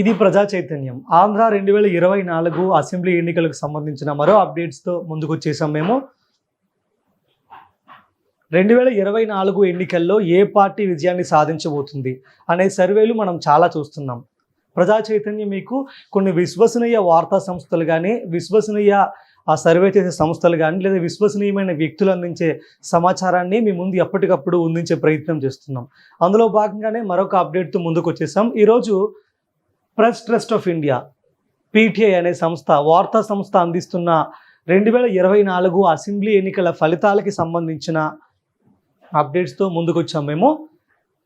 ఇది ప్రజా చైతన్యం. ఆంధ్ర రెండు వేల ఇరవై నాలుగు అసెంబ్లీ ఎన్నికలకు సంబంధించిన మరో అప్డేట్స్తో ముందుకు వచ్చేసాం మేము. రెండు వేల ఇరవై నాలుగు ఎన్నికల్లో ఏ పార్టీ విజయాన్ని సాధించబోతుంది అనే సర్వేలు మనం చాలా చూస్తున్నాం. ప్రజా చైతన్యం మీకు కొన్ని విశ్వసనీయ వార్తా సంస్థలు కానీ విశ్వసనీయ ఆ సర్వే చేసే సంస్థలు కానీ లేదా విశ్వసనీయమైన వ్యక్తులు అందించే సమాచారాన్ని మీ ముందు ఎప్పటికప్పుడు అందించే ప్రయత్నం చేస్తున్నాం. అందులో భాగంగానే మరొక అప్డేట్తో ముందుకు వచ్చేసాం ఈరోజు Press Trust of India PTI అనే సంస్థ వార్తా సంస్థ అందిస్తున్న రెండు వేల ఇరవై నాలుగు అసెంబ్లీ ఎన్నికల ఫలితాలకి సంబంధించిన అప్డేట్స్తో ముందుకొచ్చాం మేము.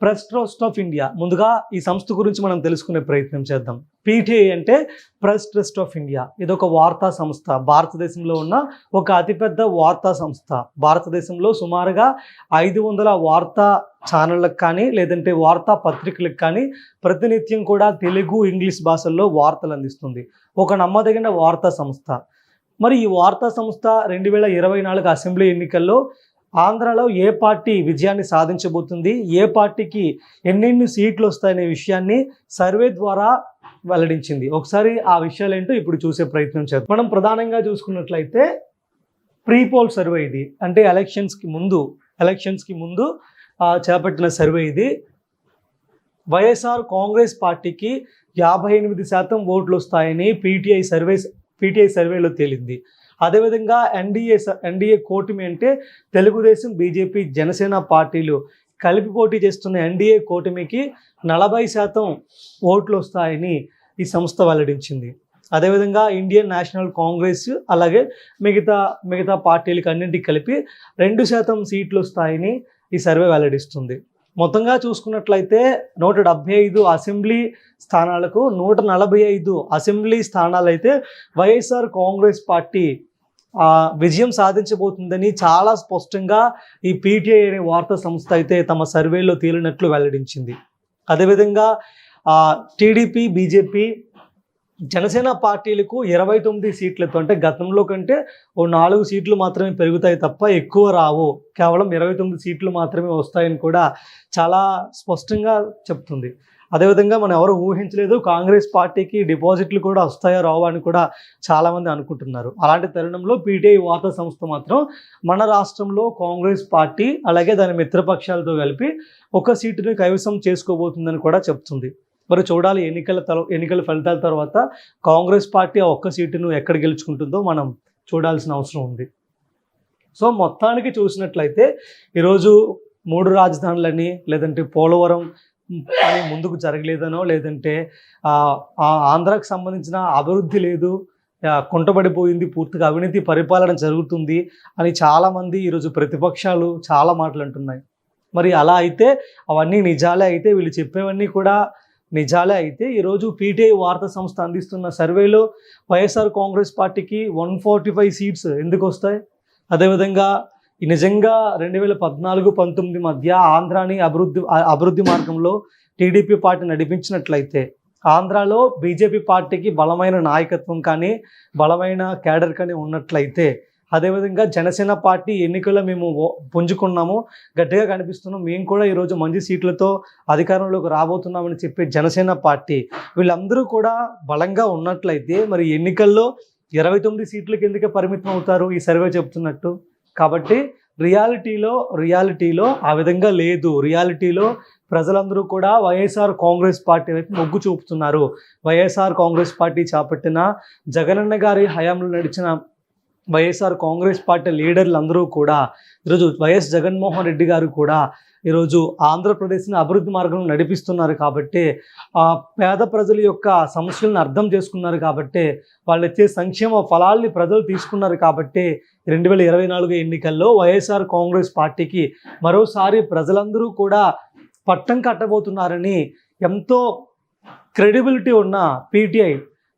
Press Trust of India. ముందుగా ఈ సంస్థ గురించి మనం తెలుసుకునే ప్రయత్నం చేద్దాం. పీటీఐ అంటే ప్రెస్ ట్రస్ట్ ఆఫ్ ఇండియా. ఇదొక వార్తా సంస్థ. భారతదేశంలో ఉన్న ఒక అతిపెద్ద వార్తా సంస్థ. భారతదేశంలో సుమారుగా ఐదు వందల వార్తా ఛానళ్ళకు కానీ లేదంటే వార్తా పత్రికలకు కానీ ప్రతినిత్యం కూడా తెలుగు ఇంగ్లీష్ భాషల్లో వార్తలు అందిస్తుంది. ఒక నమ్మదగిన వార్తా సంస్థ. మరి ఈ వార్తా సంస్థ రెండు వేల ఇరవై నాలుగు అసెంబ్లీ ఎన్నికల్లో ఆంధ్రాలో ఏ పార్టీ విజయాన్ని సాధించబోతుంది ఏ పార్టీకి ఎన్నెన్ని సీట్లు వస్తాయనే విషయాన్ని సర్వే ద్వారా వెల్లడించింది. ఒకసారి ఆ విషయాలు ఏంటో ఇప్పుడు చూసే ప్రయత్నం చేద్దాం. మనం ప్రధానంగా చూసుకున్నట్లయితే ప్రీ పోల్ సర్వే ఇది. అంటే ఎలక్షన్స్కి ముందు ఎలక్షన్స్కి ముందు చేపట్టిన సర్వే ఇది. వైఎస్ఆర్ కాంగ్రెస్ పార్టీకి యాభై ఎనిమిది శాతం ఓట్లు వస్తాయని పీటీఐ సర్వే పీటీఐ సర్వేలో తేలింది. అదేవిధంగా ఎన్డీఏ ఎన్డీఏ కూటమి అంటే తెలుగుదేశం బీజేపీ జనసేన పార్టీలు కలిపి పోటీ చేస్తున్న ఎన్డీఏ కూటమికి నలభై శాతం ఓట్లు వస్తాయని ఈ సంస్థ వెల్లడించింది. అదేవిధంగా ఇండియన్ నేషనల్ కాంగ్రెస్ అలాగే మిగతా మిగతా పార్టీలకు అన్నింటికి కలిపి రెండు శాతం సీట్లు వస్తాయని ఈ సర్వే వెల్లడిస్తుంది మొత్తంగా చూసుకున్నట్లయితే నూట డెబ్బై ఐదు అసెంబ్లీ స్థానాలకు నూట నలభై ఐదు అసెంబ్లీ స్థానాలైతే వైఎస్ఆర్ కాంగ్రెస్ పార్టీ విజయం సాధించబోతుందని చాలా స్పష్టంగా ఈ పీటీఐ అనే వార్తా సంస్థ అయితే తమ సర్వేలో తేలినట్లు వెల్లడించింది. అదేవిధంగా టీడీపీ బీజేపీ జనసేన పార్టీలకు ఇరవై తొమ్మిది సీట్లతో అంటే గతంలో కంటే ఓ నాలుగు సీట్లు మాత్రమే పెరుగుతాయి తప్ప ఎక్కువ రావు. కేవలం ఇరవై తొమ్మిది సీట్లు మాత్రమే వస్తాయని కూడా చాలా స్పష్టంగా చెప్తుంది. అదేవిధంగా మనం ఎవరు ఊహించలేదు కాంగ్రెస్ పార్టీకి డిపాజిట్లు కూడా వస్తాయో రావో అని కూడా చాలామంది అనుకుంటున్నారు. అలాంటి తరుణంలో పీటీఐ వార్తా సంస్థ మాత్రం మన రాష్ట్రంలో కాంగ్రెస్ పార్టీ అలాగే దాని మిత్రపక్షాలతో కలిపి ఒక సీటుని కైవసం చేసుకోబోతుందని కూడా చెప్తుంది. మరి చూడాలి ఎన్నికల ఎన్నికల ఫలితాల తర్వాత కాంగ్రెస్ పార్టీ ఆ ఒక్క సీటును ఎక్కడ గెలుచుకుంటుందో మనం చూడాల్సిన అవసరం ఉంది. సో మొత్తానికి చూసినట్లయితే ఈరోజు మూడు రాజధానులని లేదంటే పోలవరం పని ముందుకు జరగలేదనో లేదంటే ఆంధ్రాకు సంబంధించిన అభివృద్ధి లేదు కుంటబడిపోయింది పూర్తిగా అవినీతి పరిపాలన జరుగుతుంది అని చాలామంది ఈరోజు ప్రతిపక్షాలు చాలా మాటలు అంటున్నాయి. మరి అలా అయితే అవన్నీ నిజాలే అయితే వీళ్ళు చెప్పేవన్నీ కూడా నిజాలే అయితే ఈరోజు పీటీఐ వార్తా సంస్థ అందిస్తున్న సర్వేలో వైఎస్ఆర్ కాంగ్రెస్ పార్టీకి వన్ ఫార్టీ ఫైవ్ సీట్స్ ఎందుకు వస్తాయి? అదేవిధంగా నిజంగా రెండు వేల పద్నాలుగు పంతొమ్మిది మధ్య ఆంధ్రాని అభివృద్ధి అభివృద్ధి మార్గంలో టీడీపీ పార్టీ నడిపించినట్లయితే ఆంధ్రాలో బీజేపీ పార్టీకి బలమైన నాయకత్వం కానీ బలమైన క్యాడర్ కానీ ఉన్నట్లయితే అదేవిధంగా జనసేన పార్టీ ఎన్నికల్లో మేము పుంజుకున్నాము. గట్టిగా కనిపిస్తున్నాం. మేము కూడా ఈరోజు మంచి సీట్లతో అధికారంలోకి రాబోతున్నామని చెప్పే జనసేన పార్టీ వీళ్ళందరూ కూడా బలంగా ఉన్నట్లయితే మరి ఎన్నికల్లో ఇరవై తొమ్మిది సీట్ల ఎందుకే పరిమితం అవుతారు? ఈ సర్వే చెప్తున్నట్టు. కాబట్టి రియాలిటీలో రియాలిటీలో ఆ విధంగా లేదు. రియాలిటీలో ప్రజలందరూ కూడా వైఎస్ఆర్ కాంగ్రెస్ పార్టీ వైపు మొగ్గు చూపుతున్నారు. వైఎస్ఆర్ కాంగ్రెస్ పార్టీ చేపట్టిన జగనన్న గారి హయాంలో నడిచిన వైఎస్ఆర్ కాంగ్రెస్ పార్టీ లీడర్లు అందరూ కూడా ఈరోజు వైఎస్ జగన్మోహన్ రెడ్డి గారు కూడా ఈరోజు ఆంధ్రప్రదేశ్ని అభివృద్ధి మార్గంలో నడిపిస్తున్నారు కాబట్టి ఆ పేద ప్రజల యొక్క సమస్యలను అర్థం చేసుకున్నారు కాబట్టి వాళ్ళు ఇచ్చే సంక్షేమ ఫలాల్ని ప్రజలు తీసుకున్నారు కాబట్టి రెండు వేల ఇరవై నాలుగు ఎన్నికల్లో వైఎస్ఆర్ కాంగ్రెస్ పార్టీకి మరోసారి ప్రజలందరూ కూడా పట్టం కట్టబోతున్నారని ఎంతో క్రెడిబిలిటీ ఉన్న PTI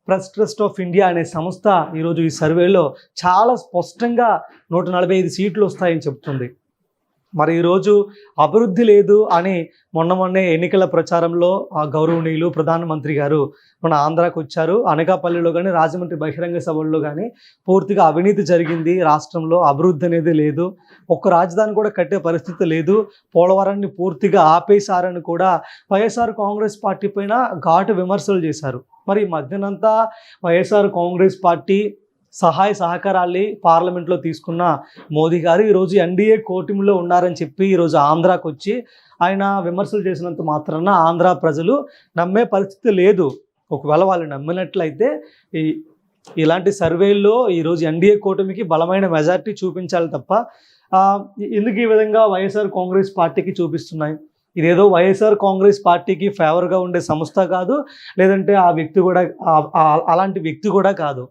Press Trust of India అనే సంస్థ ఈరోజు ఈ సర్వేలో చాలా స్పష్టంగా నూట నలభై ఐదు సీట్లు వస్తాయని చెప్తుంది. మరి ఈరోజు అభివృద్ధి లేదు అని మొన్న మొన్నే ఎన్నికల ప్రచారంలో ఆ గౌరవనీయులు ప్రధానమంత్రి గారు మన ఆంధ్రాకు వచ్చారు. అనకాపల్లిలో కానీ రాజమండ్రి బహిరంగ సభల్లో కానీ పూర్తిగా అవినీతి జరిగింది. రాష్ట్రంలో అభివృద్ధి అనేది లేదు. ఒక్క రాజధాని కూడా కట్టే పరిస్థితి లేదు. పోలవరాన్ని పూర్తిగా ఆపేశారని కూడా వైఎస్ఆర్ కాంగ్రెస్ పార్టీ పైన ఘాటు విమర్శలు చేశారు. మరి ఈ మధ్యనంతా వైఎస్ఆర్ కాంగ్రెస్ పార్టీ సహాయ సహకారాల్ని పార్లమెంట్లో తీసుకున్న మోదీ గారు ఈరోజు ఎన్డీఏ కూటమిలో ఉన్నారని చెప్పి ఈరోజు ఆంధ్రాకు వచ్చి ఆయన విమర్శలు చేసినంత మాత్రాన ఆంధ్ర ప్రజలు నమ్మే పరిస్థితి లేదు. ఒకవేళ వాళ్ళు నమ్మినట్లయితే ఈ ఇలాంటి సర్వేల్లో ఈరోజు ఎన్డీఏ కూటమికి బలమైన మెజార్టీ చూపించాలి తప్ప ఎందుకు ఈ విధంగా వైఎస్ఆర్ కాంగ్రెస్ పార్టీకి చూపిస్తున్నాయి? ఇదేదో వైఎస్ఆర్ కాంగ్రెస్ పార్టీకి ఫేవర్గా ఉండే సంస్థ కాదు లేదంటే ఆ వ్యక్తి కూడా అలాంటి వ్యక్తి కూడా కాదు.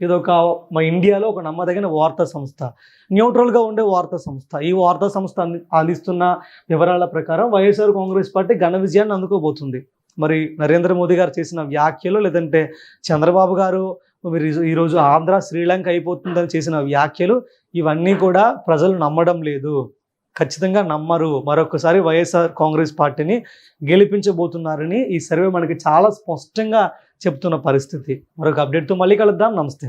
ఇదొక మా ఇండియాలో ఒక నమ్మదగిన వార్తా సంస్థ. న్యూట్రల్గా ఉండే వార్తా సంస్థ. ఈ వార్తా సంస్థ అంది అందిస్తున్న వివరాల ప్రకారం వైఎస్ఆర్ కాంగ్రెస్ పార్టీ ఘన విజయాన్ని అందుకోబోతుంది. మరి నరేంద్ర మోదీ గారు చేసిన వ్యాఖ్యలు లేదంటే చంద్రబాబు గారు మీరు ఈ- ఈరోజు ఆంధ్ర శ్రీలంక అయిపోతుందని చేసిన వ్యాఖ్యలు ఇవన్నీ కూడా ప్రజలు నమ్మడం లేదు. ఖచ్చితంగా నమ్మరు. మరొకసారి వైఎస్ఆర్ కాంగ్రెస్ పార్టీని గెలిపించబోతున్నారని ఈ సర్వే మనకి చాలా స్పష్టంగా చెప్తున్న పరిస్థితి. మరొక అప్డేట్తో మళ్ళీ కలుద్దాం. నమస్తే.